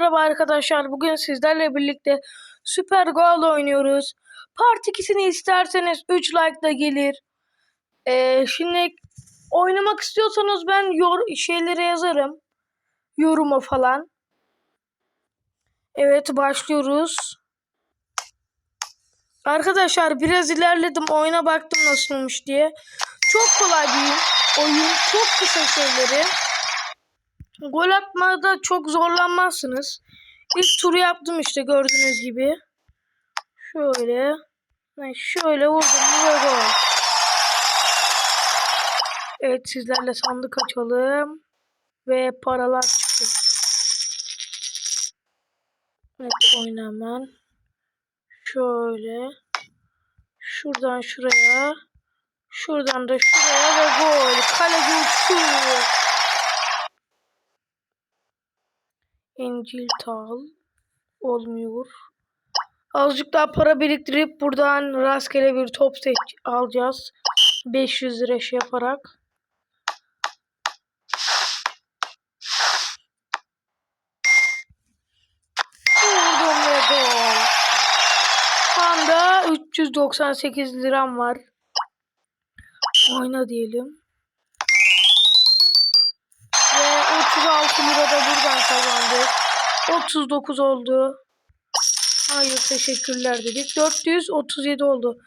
merhaba arkadaşlar. Bugün sizlerle birlikte Süper Goal oynuyoruz. Part 2'sini isterseniz 3 like da gelir. Ee, şimdi oynamak istiyorsanız ben yor şeylere yazarım. Yoruma falan. Evet başlıyoruz. Arkadaşlar biraz ilerledim. Oyuna baktım nasılmış diye. Çok kolay bir oyun. Çok kısa şeyleri. Gol atmada çok zorlanmazsınız. İlk turu yaptım işte gördüğünüz gibi. Şöyle. Şöyle vurdum ve gol. Evet sizlerle sandık açalım. Ve paralar çıktı. Evet oyna. Şöyle. Şuradan şuraya. Şuradan da şuraya ve gol. Kaleci uçuyor. İncil tal. Olmuyor. Azıcık daha para biriktirip buradan rastgele bir top seç alacağız. 500 lira şey yaparak. Şu anda 398 liram var. Oyna diyelim. 36 lira da buradan kazandık. 39 oldu. Hayır teşekkürler dedik. 437 oldu.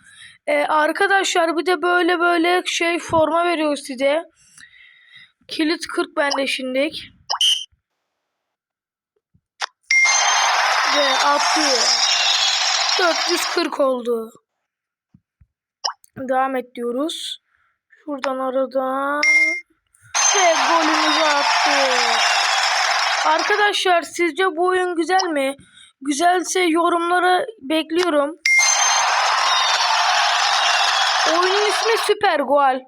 Ee, arkadaşlar bir de böyle böyle şey forma veriyor size. Kilit 40 bende şimdilik. Ve attı. 440 oldu. Devam et diyoruz. Şuradan aradan ve golümüzü attık. Arkadaşlar sizce bu oyun güzel mi? Güzelse yorumlara bekliyorum. Oyunun ismi Süper Gol.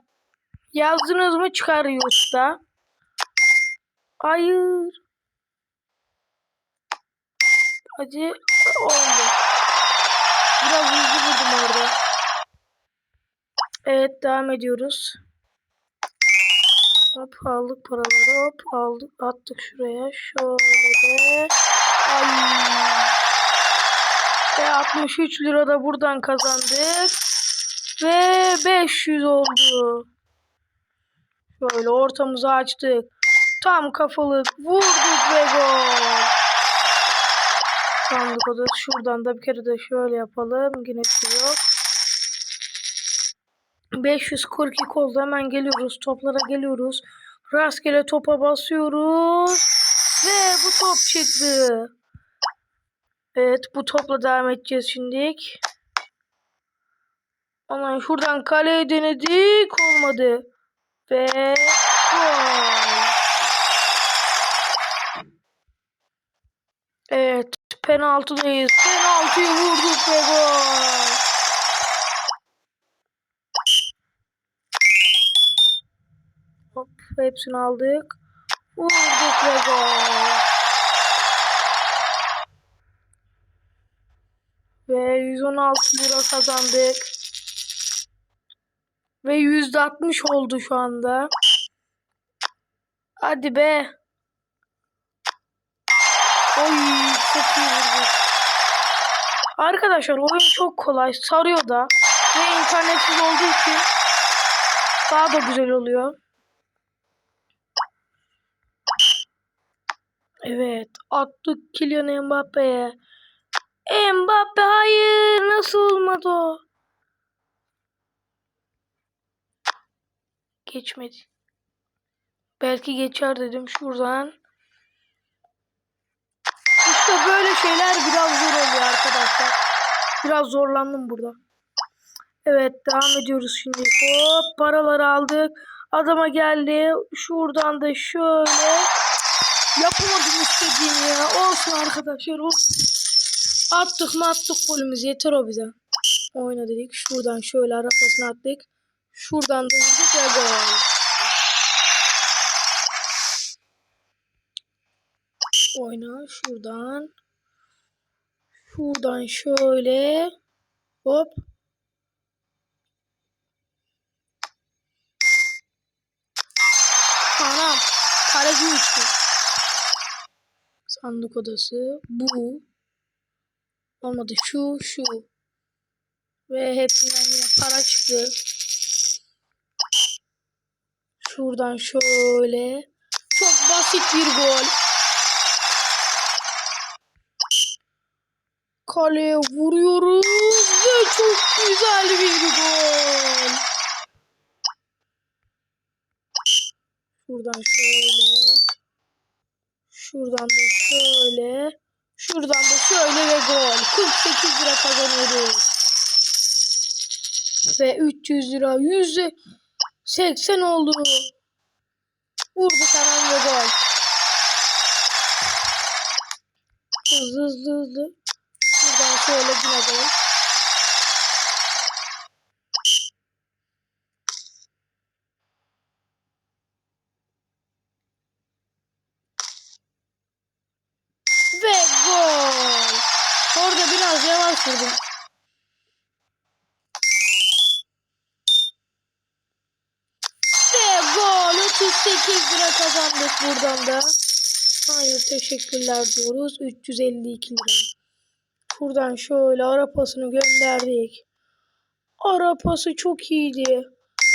Yazdınız mı çıkar YouTube'da. Hayır. Hadi oldu. Biraz hızlı vurdum orada. Evet devam ediyoruz. Hop aldık paraları. Hop aldık attık şuraya. Şöyle de. Ay. Ve 63 lira da buradan kazandık. Ve 500 oldu. Şöyle ortamızı açtık. Tam kafalık vurduk ve gol. Sandık o da şuradan da bir kere de şöyle yapalım. Yine yok 542 oldu. Hemen geliyoruz. Toplara geliyoruz. Rastgele topa basıyoruz. Ve bu top çıktı. Evet bu topla devam edeceğiz şimdilik. Aman şuradan kaleye denedik. Olmadı. Ve. Evet penaltıdayız. Penaltıyı vurduk ve gol. Hop hepsini aldık. Vurduk ve gol. Ve 116 lira kazandık. Ve %60 oldu şu anda. Hadi be. Oy çok iyi vurduk. Arkadaşlar oyun çok kolay. Sarıyor da. Ve internetsiz olduğu için daha da güzel oluyor. Evet. Attık Kylian Mbappe'ye. Mbappe hayır. Nasıl olmadı o? Geçmedi. Belki geçer dedim şuradan. İşte böyle şeyler biraz zor oluyor arkadaşlar. Biraz zorlandım burada. Evet devam ediyoruz şimdi. Hop paraları aldık. Adama geldi. Şuradan da şöyle. Yapamadım istediğimi ya. Olsun arkadaşlar. Olsun. Attık mı attık golümüz. Yeter o bize. Oyna dedik. Şuradan şöyle arasına attık. Şuradan da vurduk ve gol. Oyna şuradan. Şuradan şöyle. Hop. Anam. Kaleci uçtu. Sandık odası. Bu. Olmadı. Şu, şu. Ve hepsinden yine para çıktı. Şuradan şöyle. Çok basit bir gol. Kaleye vuruyoruz ve çok güzel bir gol. Şuradan şöyle. Şuradan da şöyle. Şuradan da şöyle ve gol. 48 lira kazanıyoruz. Ve 300 lira. Yüzde 80 oldu. Vurdu hemen ve gol. Hızlı hızlı hızlı. Şuradan şöyle yine gol. 8 lira kazandık buradan da. Hayır teşekkürler diyoruz. 352 lira. Buradan şöyle arapasını gönderdik. Arapası çok iyiydi.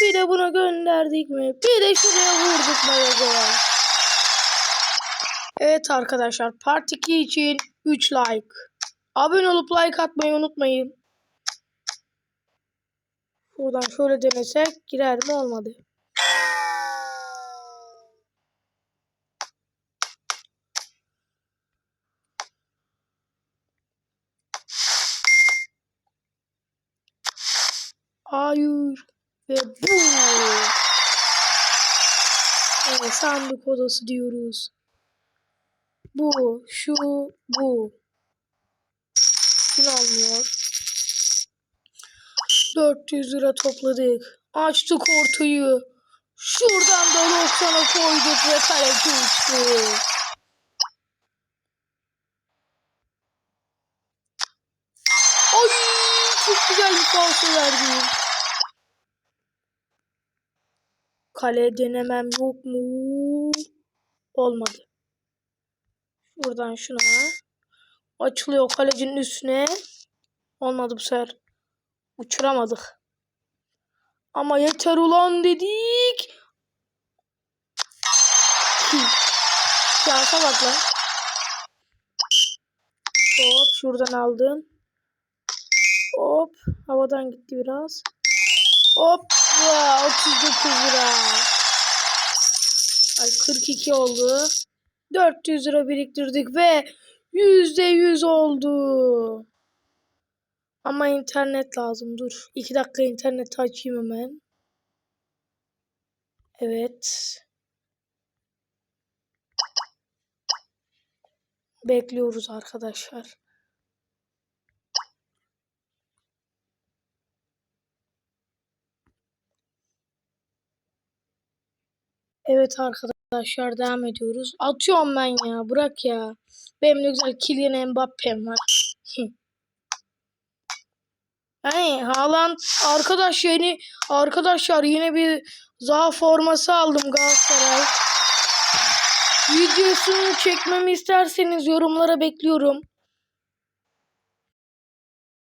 Bir de buna gönderdik mi? Bir de şuraya vurduk magazoya. Evet arkadaşlar part 2 için 3 like. Abone olup like atmayı unutmayın. Buradan şöyle denesek girer mi olmadı. Bu. Evet, sandık odası diyoruz. Bu, şu, bu. Gün almıyor. 400 lira topladık. Açtık ortayı. Şuradan da 90'a koyduk ve kaleci uçtu. Ay çok güzel bir falso verdi. Kale denemem yok mu? Olmadı. Buradan şuna. Açılıyor kalecinin üstüne. Olmadı bu sefer. Uçuramadık. Ama yeter ulan dedik. Şansa bak lan. Hop şuradan aldın. Hop havadan gitti biraz. Hop 39 lira. Ay 42 oldu. 400 lira biriktirdik ve %100 oldu. Ama internet lazım. Dur. 2 dakika interneti açayım hemen. Evet. Bekliyoruz arkadaşlar. Evet arkadaşlar devam ediyoruz. Atıyorum ben ya. Bırak ya. Benim ne güzel Kylian Mbappe'm var. Hey Haaland arkadaş yeni arkadaşlar yine bir Zaha forması aldım Galatasaray. Videosunu çekmemi isterseniz yorumlara bekliyorum.